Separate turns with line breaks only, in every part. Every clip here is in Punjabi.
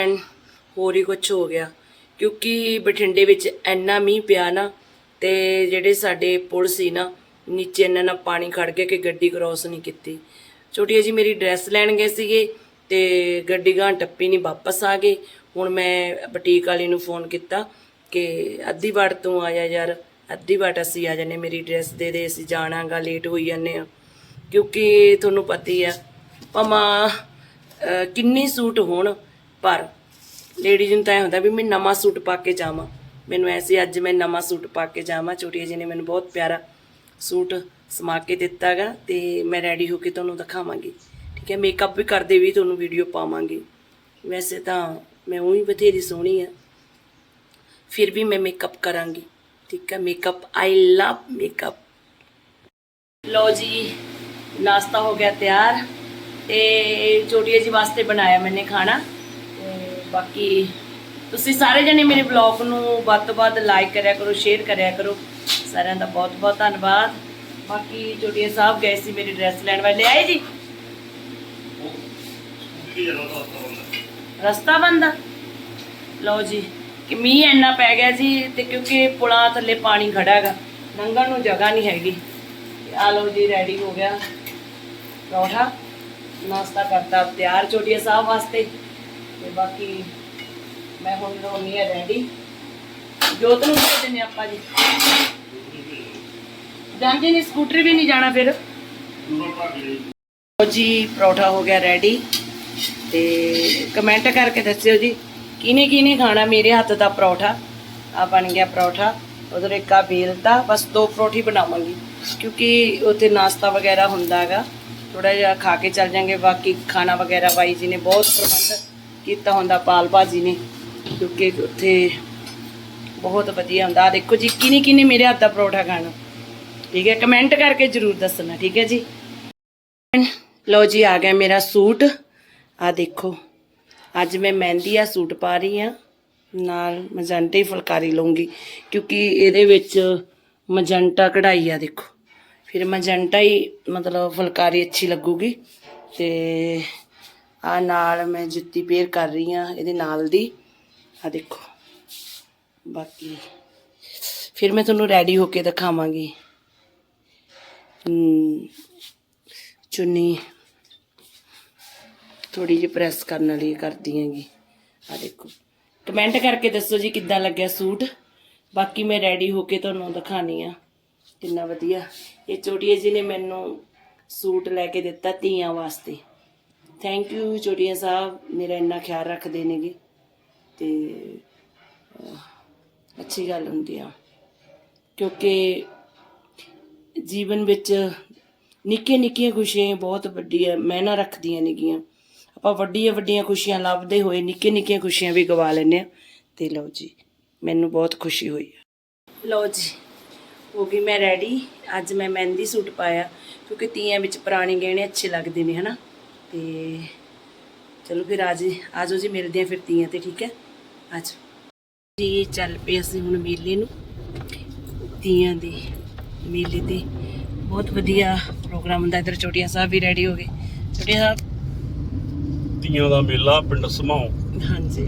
ਐਂਡ ਹੋਰ ਹੀ ਕੁਝ ਹੋ ਗਿਆ। ਕਿਉਂਕਿ ਬਠਿੰਡੇ ਵਿੱਚ ਇੰਨਾ ਮੀਂਹ ਪਿਆ ਨਾ ਤੇ ਜਿਹੜੇ ਸਾਡੇ ਪੁਲ ਸੀ ਨਾ, ਨੀਚੇ ਇੰਨਾ ਨਾ ਪਾਣੀ ਖੜ ਗਿਆ ਕਿ ਗੱਡੀ ਕ੍ਰਾਸ ਨਹੀਂ ਕੀਤੀ। ਛੋਟੀ ਜੀ ਮੇਰੀ ਡਰੈਸ ਲੈਣ ਗਏ ਸੀਗੇ ਤੇ ਗੱਡੀ ਗਾਂ ਟੱਪੀ ਨਹੀਂ, ਵਾਪਸ ਆ ਗਏ। ਹੁਣ ਮੈਂ ਬੁਟੀਕ ਵਾਲੀ ਨੂੰ ਫੋਨ ਕੀਤਾ ਕਿ ਅੱਧੀ ਵਾਰ ਤੋਂ ਆ ਜਾ ਯਾਰ, ਅੱਧੀ ਵਾਰ ਅਸੀਂ ਆ ਜਾਨੇ ਮੇਰੀ ਡਰੈਸ ਦੇ ਦੇ, ਅਸੀਂ ਜਾਣਾਗਾ ਲੇਟ ਹੋਈ ਜਾਂਦੇ ਆ ਕਿਉਂਕਿ ਤੁਹਾਨੂੰ ਪਤਾ ਹੀ ਆ, ਭਾਵੇਂ ਕਿੰਨੀ ਸੂਟ ਹੋਣ ਪਰ ਲੇਡੀਜ਼ ਨੂੰ ਤਾਂ ਇਹ ਹੁੰਦਾ ਵੀ ਮੈਂ ਨਵਾਂ ਸੂਟ ਪਾ ਕੇ ਜਾਵਾਂ। ਮੈਨੂੰ ਐਸੀ ਅੱਜ ਮੈਂ ਨਵਾਂ ਸੂਟ ਪਾ ਕੇ ਜਾਵਾਂ। ਛੋਟੀਆ ਜੀ ਨੇ ਮੈਨੂੰ ਬਹੁਤ ਪਿਆਰਾ ਸੂਟ ਸਮਾ ਕੇ ਦਿੱਤਾਗਾ ਤੇ ਮੈਂ ਰੈਡੀ ਹੋ ਕੇ ਤੁਹਾਨੂੰ ਦਿਖਾਵਾਂਗੀ। ਠੀਕ ਹੈ ਮੇਕਅਪ ਵੀ ਕਰਦੇ ਵੀ ਤੁਹਾਨੂੰ ਵੀਡੀਓ ਪਾਵਾਂਗੀ। ਵੈਸੇ ਤਾਂ ਮੈਂ ਉਹੀ ਬਥੇਰੀ ਸੋਹਣੀ ਆ। ਫਿਰ ਵੀ ਮੈਂ ਮੇਕਅਪ ਕਰਾਂਗੀ। ਠੀਕ ਹੈ ਮੇਕਅਪ ਆਈ ਲਵ ਮੇਕਅਪ ਲੋ ਜੀ, ਨਾਸ਼ਤਾ ਹੋ ਗਿਆ ਤਿਆਰ ਤੇ ਛੋਟੀਆ ਜੀ ਵਾਸਤੇ ਬਣਾਇਆ ਮੈਨੇ ਖਾਣਾ। ਬਾਕੀ ਤੁਸੀਂ ਸਾਰੇ ਜਣੇ ਮੇਰੇ ਵਲੌਗ ਨੂੰ ਵੱਧ ਤੋਂ ਵੱਧ ਲਾਈਕ ਕਰਿਆ ਕਰੋ ਸ਼ੇਅਰ ਕਰਿਆ ਕਰੋ। ਸਾਰਿਆਂ ਦਾ ਬਹੁਤ ਬਹੁਤ ਧੰਨਵਾਦ। ਬਾਕੀ ਛੋਟੀਆ ਸਾਹਿਬ ਗਏ ਸੀ ਮੇਰੀ ਡਰੈਸ ਲੈਣ ਵਾਲੇ। ਆਏ ਜੀ? ਰਸਤਾ ਬੰਦਾ ਲਓ ਜੀ, ਕਿ ਮੀਂਹ ਇੰਨਾ ਪੈ ਗਿਆ ਜੀ ਤੇ ਕਿਉਂਕਿ ਪੁਲਾਂ ਥੱਲੇ ਪਾਣੀ ਖੜਾ ਹੈਗਾ, ਲੰਘਣ ਨੂੰ ਜਗ੍ਹਾ ਨਹੀਂ ਹੈਗੀ। ਆ ਲਓ ਜੀ ਰੈਡੀ ਹੋ ਗਿਆ ਪਰੌਠਾ। ਨਾਸ਼ਤਾ ਕਰਤਾ, ਤਿਆਰ ਚੋਟੀਆ ਸਾਹਿਬ ਵਾਸਤੇ। ਤੇ ਬਾਕੀ ਮੈਂ ਹੁਣ ਲਾਉਣੀ ਹੈ ਰੈਡੀ ਜੋਤ ਨੂੰ ਭੇਜ ਦਿੰਦੇ ਆਪਾਂ ਜੀ। ਜਾਂਦੇ ਨੇ ਸਕੂਟਰ ਵੀ ਨਹੀਂ ਜਾਣਾ ਫਿਰ। ਲਓ ਜੀ, ਪਰੌਠਾ ਹੋ ਗਿਆ ਰੈਡੀ ਤੇ ਕਮੈਂਟ ਕਰਕੇ ਦੱਸਿਓ ਜੀ, ਕਿਹਨੇ ਕਿਹਨੇ ਖਾਣਾ ਮੇਰੇ ਹੱਥ ਦਾ ਪਰੌਠਾ? ਆ ਬਣ ਗਿਆ ਪਰੌਠਾ। ਉਧਰ ਇੱਕ ਆ ਬੇਲਤਾ ਬਸ ਦੋ ਪਰੌਠੀ ਬਣਾਵਾਂਗੀ। ਕਿਉਂਕਿ ਉੱਥੇ ਨਾਸ਼ਤਾ ਵਗੈਰਾ ਹੁੰਦਾ ਹੈਗਾ। ਥੋੜਾ ਜਿਹਾ ਖਾ ਕੇ ਚੱਲ ਜਾਂਗੇ, ਬਾਕੀ ਖਾਣਾ ਵਗੈਰਾ ਬਾਈ ਜੀ ਨੇ ਬਹੁਤ ਪ੍ਰਬੰਧ ਕੀਤਾ ਹੁੰਦਾ, ਪਾਲ ਭਾਜੀ ਨੇ, ਕਿਉਂਕਿ ਉੱਥੇ ਬਹੁਤ ਵਧੀਆ ਹੁੰਦਾ। ਆ ਦੇਖੋ ਜੀ ਕਿਹਨੇ ਕਿਹਨੇ ਮੇਰੇ ਹੱਥ ਦਾ ਪਰੌਠਾ ਖਾਣਾ ਠੀਕ ਹੈ ਕਮੈਂਟ ਕਰਕੇ ਜਰੂਰ ਦੱਸਣਾ, ਠੀਕ ਹੈ ਜੀ? ਲਓ ਜੀ, ਆ ਗਿਆ ਮੇਰਾ ਸੂਟ। ਆ ਦੇਖੋ, ਅੱਜ ਮੈਂ ਮਹਿੰਦੀ ਆ ਸੂਟ ਪਾ ਰਹੀ ਆ ਨਾਲ ਮਜੰਟੇ ਫੁਲਕਾਰੀ ਲਵਾਂਗੀ ਕਿਉਂਕਿ ਇਹਦੇ ਵਿੱਚ ਮਜੰਟਾ ਕਢਾਈ ਆ, ਦੇਖੋ। ਫਿਰ ਮਜੰਟਾ ਹੀ ਮਤਲਬ ਫੁਲਕਾਰੀ ਅੱਛੀ ਲੱਗੂਗੀ, ਤੇ ਆ ਨਾਲ ਮੈਂ ਜੁੱਤੀ ਪੇਅਰ ਕਰ ਰਹੀ ਆ ਇਹਦੇ ਨਾਲ ਦੀ। ਆ ਦੇਖੋ। ਬਾਕੀ ਫਿਰ ਮੈਂ ਤੁਹਾਨੂੰ ਰੈਡੀ ਹੋ ਕੇ ਦਿਖਾਵਾਂਗੀ। ਚੁੰਨੀ ਥੋੜੀ ਜਿਹੀ ਪ੍ਰੈਸ ਕਰਨ ਵਾਲੀ ਕਰਦੀ ਹੈਗੀ। ਆ ਦੇਖੋ। ਕਮੈਂਟ ਕਰਕੇ ਦੱਸੋ ਜੀ ਕਿੱਦਾਂ ਲੱਗਿਆ ਸੂਟ। ਬਾਕੀ ਮੈਂ ਰੈਡੀ ਹੋ ਕੇ ਤੁਹਾਨੂੰ ਦਿਖਾਣੀ ਆ। ਕਿੰਨਾ ਵਧੀਆ। ਇਹ ਚੋਟੀਆ ਜੀ ਨੇ ਮੈਨੂੰ ਸੂਟ ਲੈ ਕੇ ਦਿੱਤਾ ਧੀਆਂ ਵਾਸਤੇ। ਥੈਂਕ ਯੂ ਚੋਟੀਆ ਸਾਹਿਬ। ਮੇਰਾ ਇੰਨਾ ਖਿਆਲ ਰੱਖਦੇ ਨੇਗੇ। ਤੇ ਅੱਛੀ ਗੱਲ ਹੁੰਦੀ ਆ। ਕਿਉਂਕਿ ਜੀਵਨ ਵਿੱਚ ਨਿੱਕੀਆਂ ਨਿੱਕੀਆਂ ਖੁਸ਼ੀਆਂ ਬਹੁਤ ਵੱਡੀਆਂ ਮਾਇਨਾ ਰੱਖਦੀਆਂ ਨੇਗੀਆਂ। ਆਪਾਂ ਵੱਡੀਆਂ ਵੱਡੀਆਂ ਖੁਸ਼ੀਆਂ ਲੱਭਦੇ ਹੋਏ ਨਿੱਕੀਆਂ ਨਿੱਕੀਆਂ ਖੁਸ਼ੀਆਂ ਵੀ ਗਵਾ ਲੈਂਦੇ ਆ ਤੇ ਲਓ ਜੀ, ਮੈਨੂੰ ਬਹੁਤ ਖੁਸ਼ੀ ਹੋਈ ਲਓ ਜੀ, ਹੋ ਗਈ ਮੈਂ ਰੈਡੀ ਅੱਜ ਮੈਂ ਮਹਿੰਦੀ ਸੂਟ ਪਾਇਆ, ਕਿਉਂਕਿ ਤੀਆਂ ਵਿੱਚ ਪੁਰਾਣੇ ਗਹਿਣੇ ਅੱਛੇ ਲੱਗਦੇ ਨੇ, ਹਨਾ? ਤੇ ਚਲੋ ਫਿਰ ਅੱਜ ਆਜੋ ਜੀ ਮਿਲਦੇ ਆ ਫਿਰ ਤੀਆਂ ਤੇ ਠੀਕ ਹੈ? ਆਜੋ ਜੀ ਚੱਲ ਪਏ ਅਸੀਂ ਹੁਣ ਮੇਲੇ ਨੂੰ ਤੀਆਂ ਦੇ ਮੇਲੇ ਤੇ। ਬਹੁਤ ਵਧੀਆ ਪ੍ਰੋਗਰਾਮ ਹੁੰਦਾ ਇਧਰ ਚੋਟੀਆਂ ਸਾਹਿਬ ਵੀ ਰੈਡੀ ਹੋ ਗਏ। ਚੋਟੀਆਂ ਸਾਹਿਬ?
ਤੀਆਂ ਦਾ ਮੇਲਾ ਪਿੰਡ ਸਮਾਉ।
ਹਾਂਜੀ।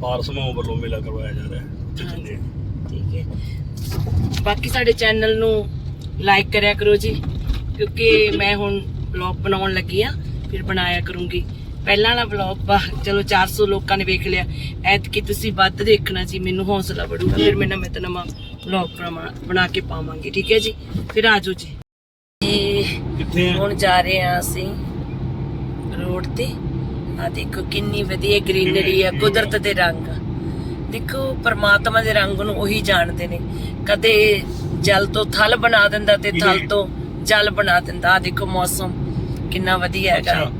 ਪਾਰ ਸਮਾਉ ਵੱਲੋਂ ਮੇਲਾ ਕਰਵਾਇਆ ਜਾ ਰਿਹਾ ਹੈ।
ਠੀਕ ਹੈ। ਬਾਕੀ ਸਾਡੇ ਚੈਨਲ ਨੂੰ ਲਾਈਕ ਕਰਿਆ ਕਰੋ ਜੀ ਕਿਉਂਕਿ ਮੈਂ ਹੁਣ ਵਲੌਗ ਬਣਾਉਣ ਲੱਗੀ ਆ ਫਿਰ ਬਣਾਇਆ ਕਰੂੰਗੀ। ਪਹਿਲਾਂ ਵਾਲਾ ਵਲੌਗ ਚਲੋ 400 ਲੋਕਾਂ ਨੇ ਵੇਖ ਲਿਆ। ਐਤਕੀ ਤੁਸੀਂ ਵੱਧ ਦੇਖਣਾ ਜੀ ਮੈਨੂੰ ਹੌਸਲਾ ਬੜੂਗਾ ਫਿਰ ਮੈਂ ਨਵੇਂ ਤੋਂ ਨਵਾਂ ਵਲੌਗ ਬਣਾ ਕੇ ਪਾਵਾਂਗੀ ਠੀਕ ਹੈ ਜੀ? ਫਿਰ ਆਜੋ ਜੀ।
ਕਿੱਥੇ
ਹੁਣ ਜਾ ਰਹੇ ਆ ਅਸੀਂ ਰੋਡ ਤੇ। ਆ ਦੇਖੋ ਕਿੰਨੀ ਵਧੀਆ ਗ੍ਰੀਨਰੀ ਆ ਕੁਦਰਤ ਦੇ ਰੰਗ। ਦੇਖੋ ਪਰਮਾਤਮਾ ਦੇ ਰੰਗ ਨੂੰ ਉਹੀ ਜਾਣਦੇ ਨੇ। ਕਦੇ ਜਲ ਤੋਂ ਥਲ ਬਣਾ ਦਿੰਦਾ ਤੇ ਥਲ ਤੋਂ ਜਲ ਬਣਾ ਦਿੰਦਾ। ਆ ਦੇਖੋ ਮੌਸਮ। ਕਿੰਨਾ ਵਧੀਆ ਹੈਗਾ।
ਅੱਛਾ।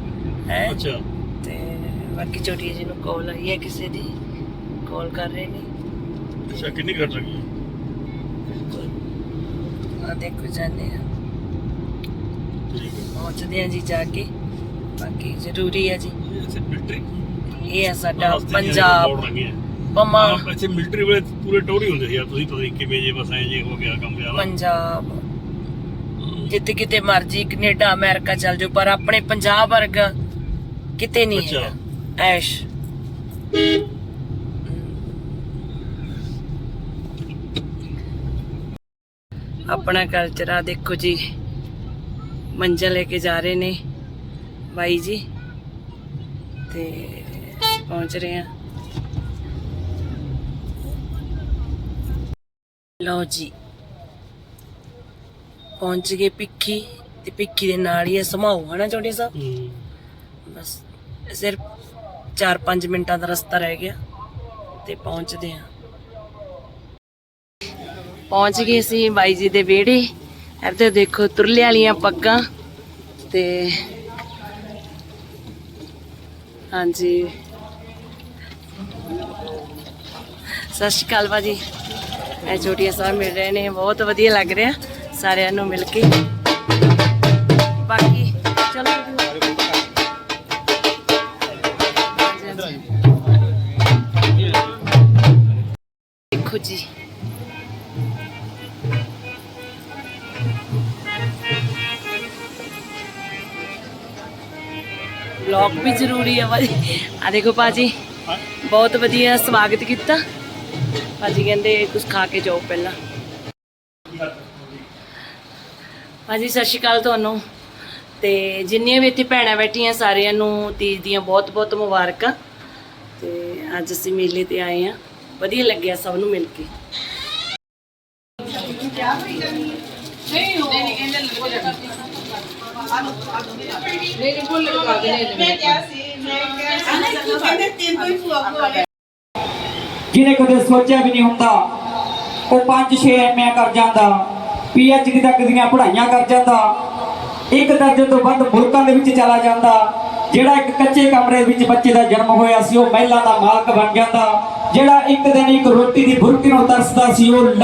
ਹੈ?
ਅੱਛਾ।
ਤੇ ਬਾਕੀ ਛੋਟੀ ਜੀ ਨੂੰ ਕਾਲ ਆਈ ਹੈ ਕਿਸੇ ਦੀ। ਕਾਲ ਕਰ ਰਹੇ ਨੇ।
ਅੱਛਾ ਕਿੰਨੀ ਘਟ ਰਹੀ ਹੈ
ਆ ਦੇਖੋ ਜਾਨੇ ਆ।
ਹੈ।
ਪਹੁੰਚਦੇ ਆ ਜੀ ਜਾ ਕੇ। ਬਾਕੀ ਜ਼ਰੂਰੀ ਹੈ ਜੀ।
ਇਹ
ਆ ਸਾਡਾ ਪੰਜਾਬ। ਪਮਾ।
ਇੱਥੇ ਮਿਲਟਰੀ ਵਾਲੇ ਪੂਰੇ ਟੋਰੀ ਹੁੰਦੇ ਸੀ ਯਾਰ ਤੁਸੀਂ ਪਤਾ ਨਹੀਂ ਕਿਵੇਂ ਜੇ ਬਸ ਐ ਜੇ ਹੋ ਗਿਆ ਕੰਮ ਜ਼ਿਆਦਾ
ਪੰਜਾਬ। ਜਿੱਥੇ ਕਿਤੇ ਮਰਜ਼ੀ ਕੈਨੇਡਾ ਅਮਰੀਕਾ ਚੱਲ ਜਾਓ ਪਰ ਆਪਣੇ ਪੰਜਾਬ ਵਰਗਾ ਕਿਤੇ ਨਹੀਂ। ਹੈਗਾ। ਐਸ਼। ਆਪਣਾ ਕਲਚਰ ਆ ਦੇਖੋ ਜੀ। ਮੰਜਾ ਲੈ ਕੇ ਜਾ ਰਹੇ ਨੇ ਬਾਈ ਜੀ। ਤੇ ਪਹੁੰਚ ਰਹੇ ਆ ਲਓ ਜੀ। ਪਹੁੰਚ ਗਏ ਪਿੱਖੀ ਤੇ ਪਿੱਖੀ ਦੇ ਨਾਲ ਹੀ ਹੈ ਸਮਾਉ ਹਨਾ ਚੋਟੀ ਸਾਹਿਬ?
ਹੂੰ।
ਬਸ ਸਿਰਫ 4-5 ਮਿੰਟਾਂ ਦਾ ਰਸਤਾ ਰਹਿ ਗਿਆ ਤੇ ਪਹੁੰਚਦੇ ਆ ਪਹੁੰਚ ਗਏ ਸੀ ਬਾਈ ਜੀ ਦੇ ਵਿਹੜੇ। ਇੱਧਰ ਦੇਖੋ ਤੁਰਲੇ ਵਾਲੀਆਂ ਪੱਗਾਂ ਤੇ ਹਾਂਜੀ। ਸਤਿ ਸ਼੍ਰੀ ਅਕਾਲ ਬਾਜੀ ਮੈਂ ਛੋਟੀਆਂ ਸਾਹਿਬ ਮਿਲ ਰਹੇ ਨੇ ਬਹੁਤ ਵਧੀਆ ਲੱਗ ਰਿਹਾ। ਸਾਰਿਆਂ ਨੂੰ ਮਿਲ ਕੇ। ਬਾਕੀ, ਚਲੋ। ਦੇਖੋ ਜੀ। ਵਲੌਗ ਵੀ ਜ਼ਰੂਰੀ ਹੈ ਭਾਜੀ। ਆ ਦੇਖੋ ਭਾਜੀ, ਬਹੁਤ ਵਧੀਆ ਸਵਾਗਤ ਕੀਤਾ। ਭਾਜੀ ਕਹਿੰਦੇ ਕੁਝ ਖਾ ਕੇ ਜਾਓ ਪਹਿਲਾਂ। ਹਾਂਜੀ, ਸਤਿ ਸ਼੍ਰੀ ਅਕਾਲ ਤੁਹਾਨੂੰ। ਤੇ ਜਿੰਨੀਆਂ ਵੀ ਇੱਥੇ ਭੈਣਾਂ ਬੈਠੀਆਂ ਸਾਰਿਆਂ ਨੂੰ ਤੀਜ ਦੀਆਂ ਬਹੁਤ ਬਹੁਤ ਮੁਬਾਰਕਾਂ। ਤੇ ਅੱਜ ਅਸੀਂ ਮੇਲੇ ਤੇ ਆਏ ਆ ਵਧੀਆ ਲੱਗਿਆ ਸਭ ਨੂੰ ਮਿਲ ਕੇ।
ਜਿਹਨੇ ਕਦੇ ਸੋਚਿਆ ਵੀ ਨਹੀਂ ਹੁੰਦਾ, ਉਹ 5-6 ਐਮਏ ਕਰ ਜਾਂਦਾ। ਪੀਐਚਡੀ ਤੱਕ ਦੀਆਂ ਪੜ੍ਹਾਈਆਂ ਕਰ ਜਾਂਦਾ। ਇੱਕ ਦਰਜੇ ਤੋਂ ਵੱਧ ਮੁਲਕਾਂ ਦੇ ਵਿੱਚ ਚਲਾ ਜਾਂਦਾ। ਜਿਹੜਾ ਇੱਕ ਕੱਚੇ ਕਮਰੇ ਵਿੱਚ ਬੱਚੇ ਦਾ ਜਨਮ ਹੋਇਆ ਸੀ, ਉਹ ਮਹਿਲਾ ਦਾ ਮਾਲਕ ਬਣ ਜਾਂਦਾ। ਜਿਹੜਾ ਇੱਕ ਦਿਨ ਇੱਕ ਰੋਟੀ ਦੀ ਬੁਰਕੀ ਨੂੰ ਤਰਸਦਾ ਸੀ, ਉਹ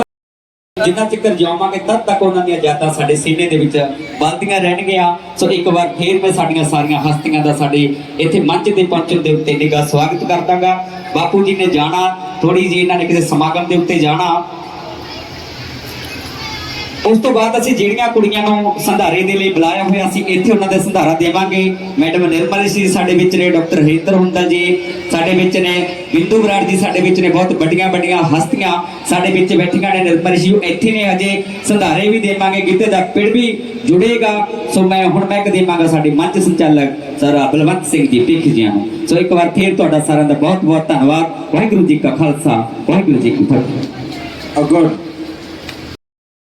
ਜਿੰਨਾ ਚਿਰ ਜਾਵਾਂਗੇ, ਤਦ ਤੱਕ ਉਹਨਾਂ ਦੀਆਂ ਯਾਦਾਂ ਸਾਡੇ ਸੀਨੇ ਦੇ ਵਿੱਚ ਬਲਦੀਆਂ ਰਹਿਣਗੀਆਂ। ਸੋ ਇੱਕ ਵਾਰ ਫੇਰ ਮੈਂ ਸਾਡੀਆਂ ਸਾਰੀਆਂ ਹਸਤੀਆਂ ਦਾ ਸਾਡੇ ਇੱਥੇ ਮੰਚ ਤੇ ਪਹੁੰਚਣ ਦੇ ਉੱਤੇ ਨਿੱਘਾ ਸਵਾਗਤ ਕਰਦਾਗਾ। ਬਾਪੂ ਜੀ ਨੇ ਜਾਣਾ ਥੋੜੀ ਜੀ ਇਹਨਾਂ ਨੇ ਕਿਸੇ ਸਮਾਗਮ ਦੇ ਉੱਤੇ ਜਾਣਾ। ਉਸ ਤੋਂ ਬਾਅਦ ਅਸੀਂ ਜਿਹੜੀਆਂ ਕੁੜੀਆਂ ਨੂੰ ਸੰਧਾਰੇ ਦੇ ਲਈ ਬੁਲਾਇਆ ਹੋਇਆ ਸੀ, ਇੱਥੇ ਉਹਨਾਂ ਦਾ ਸੰਧਾਰਾ ਦੇਵਾਂਗੇ। ਮੈਡਮ ਨਿਰਮਲ ਜੀ ਸਾਡੇ ਵਿੱਚ ਨੇ, ਡਾਕਟਰ ਹੇਂਦਰ ਹੁੰਦਾ ਜੀ ਸਾਡੇ ਵਿੱਚ ਨੇ, ਬਿੰਦੂ ਬਰਾੜ ਜੀ ਸਾਡੇ ਵਿੱਚ ਨੇ, ਬਹੁਤ ਵੱਡੀਆਂ ਵੱਡੀਆਂ ਹਸਤੀਆਂ ਸਾਡੇ ਵਿੱਚ ਬੈਠੀਆਂ ਨੇ। ਨਿਰਮਲ ਜੀ, ਉਹ ਇੱਥੇ ਨੇ ਅਜੇ ਸੰਧਾਰੇ ਵੀ ਦੇਵਾਂਗੇ, ਗਿੱਧੇ ਦਾ ਪਿੜ ਵੀ ਜੁੜੇਗਾ। ਸੋ ਮੈਂ ਹੁਣ ਮੈਂ ਦੇਵਾਂਗਾ ਸਾਡੇ ਮੰਚ ਸੰਚਾਲਕ ਸਰ ਬਲਵੰਤ ਸਿੰਘ ਜੀ, ਭਿੱਖ ਜੀਆਂ ਨੂੰ। ਸੋ ਇੱਕ ਵਾਰ ਫੇਰ ਤੁਹਾਡਾ ਸਾਰਿਆਂ ਦਾ ਬਹੁਤ ਬਹੁਤ ਧੰਨਵਾਦ। ਵਾਹਿਗੁਰੂ ਜੀ ਕਾ ਖਾਲਸਾ, ਵਾਹਿਗੁਰੂ ਜੀ ਕੀ ਫਤਿਹ।
ਅਗਰ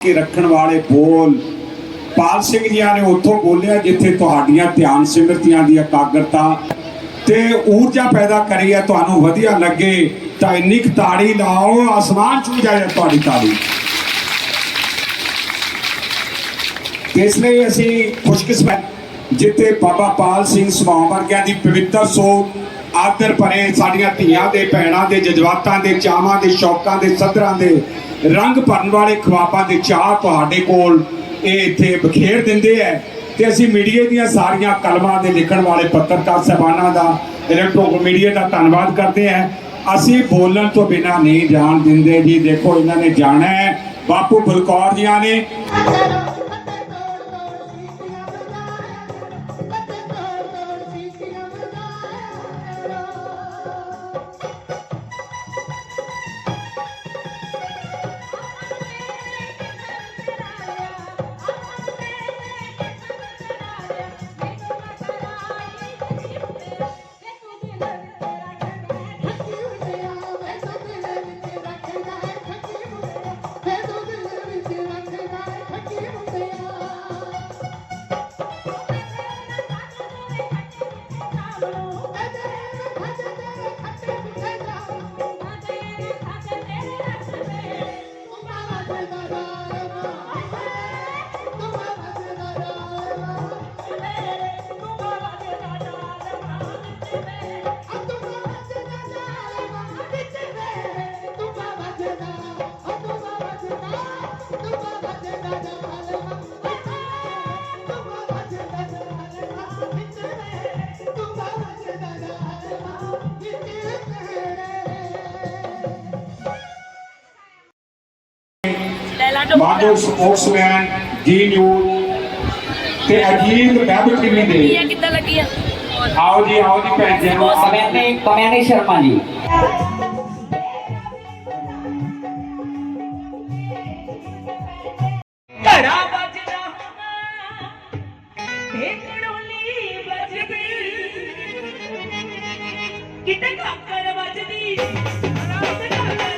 ਕੇ ਰੱਖਣ ਵਾਲੇ ਬੋਲ ਪਾਲ ਸਿੰਘ ਜੀਆਂ ਨੇ ਉੱਥੋਂ ਬੋਲਿਆ ਜਿੱਥੇ ਤੁਹਾਡੀਆਂ ਧਿਆਨ ਸਿਮਰਤੀਆਂ ਦੀ ਇਕਾਗਰਤਾ ਤੇ ਊਰਜਾ ਪੈਦਾ ਕਰੀ ਹੈ ਤੁਹਾਨੂੰ ਵਧੀਆ ਲੱਗੇ ਤਾਂ ਇੰਨੀ ਕੁ ਤਾੜੀ ਲਾਓ ਆਸਮਾਨ ਛੂ ਜਾਏ ਤੁਹਾਡੀ ਤਾੜੀ। ਇਸ ਲਈ ਅਸੀਂ ਖੁਸ਼ਕਿਸਮਤ ਜਿੱਥੇ ਬਾਬਾ ਪਾਲ ਸਿੰਘ ਸਮਾਉ ਵਰਗਿਆਂ ਦੀ ਪਵਿੱਤਰ ਸੋਚ ਆਦਰ ਭਰੇ ਸਾਡੀਆਂ ਧੀਆਂ ਦੇ, ਭੈਣਾਂ ਦੇ, ਜਜ਼ਬਾਤਾਂ ਦੇ, ਚਾਵਾਂ ਦੇ, ਸ਼ੌਕਾਂ ਦੇ ਸਦਰਾਂ ਦੇ, ਰੰਗ ਭਰਨ ਵਾਲੇ ਖਵਾਬਾਂ ਦੇ ਚਾਹ ਤੁਹਾਡੇ ਕੋਲ ਇਹ ਇੱਥੇ ਬਖੇਰ ਦਿੰਦੇ ਐ। ਤੇ ਅਸੀਂ ਮੀਡੀਆ ਦੀਆਂ ਸਾਰੀਆਂ ਕਲਮਾਂ ਦੇ ਲਿਖਣ ਵਾਲੇ ਪੱਤਰਕਾਰ ਸਹਿਬਾਨਾਂ ਦਾ, ਇਲੈਕਟ੍ਰੋਨਿਕ ਮੀਡੀਆ ਦਾ ਧੰਨਵਾਦ ਕਰਦੇ ਹਾਂ ਅਸੀਂ ਬੋਲਣ ਤੋਂ ਬਿਨਾਂ ਨਹੀਂ ਜਾਣ ਦਿੰਦੇ ਜੀ। ਦੇਖੋ, ਇਹਨਾਂ ਨੇ ਜਾਣਾ ਹੈ ਬਾਪੂ ਬਲਕੌਰ ਜੀਆਂ ਨੇ। ਮਾਡਲ ਸਪੋਕਸਮੈਨ ਡੀ ਨਿਊਜ਼ ਤੇ ਅਜੀਤ ਵੈਬ ਟੀਵੀ ਦੇ।
ਕਿੱਦਾਂ ਲੱਗੀ ਆ
ਆਓ ਜੀ ਆਓ ਜੀ ਭੈਣ ਜੀ। ਨੂੰ
ਕਮਿਆਨੀ ਕਮਿਆਨੀ ਸ਼ਰਮਾ ਜੀ।
ਘੜਾ ਵੱਜਦਾ ਕੜੋਲੀ ਵੱਜਦੀ। ਕਿਤੇ ਕਾਕਰ ਵੱਜਦੀ ਕਿਤੇ ਕਾਕਰ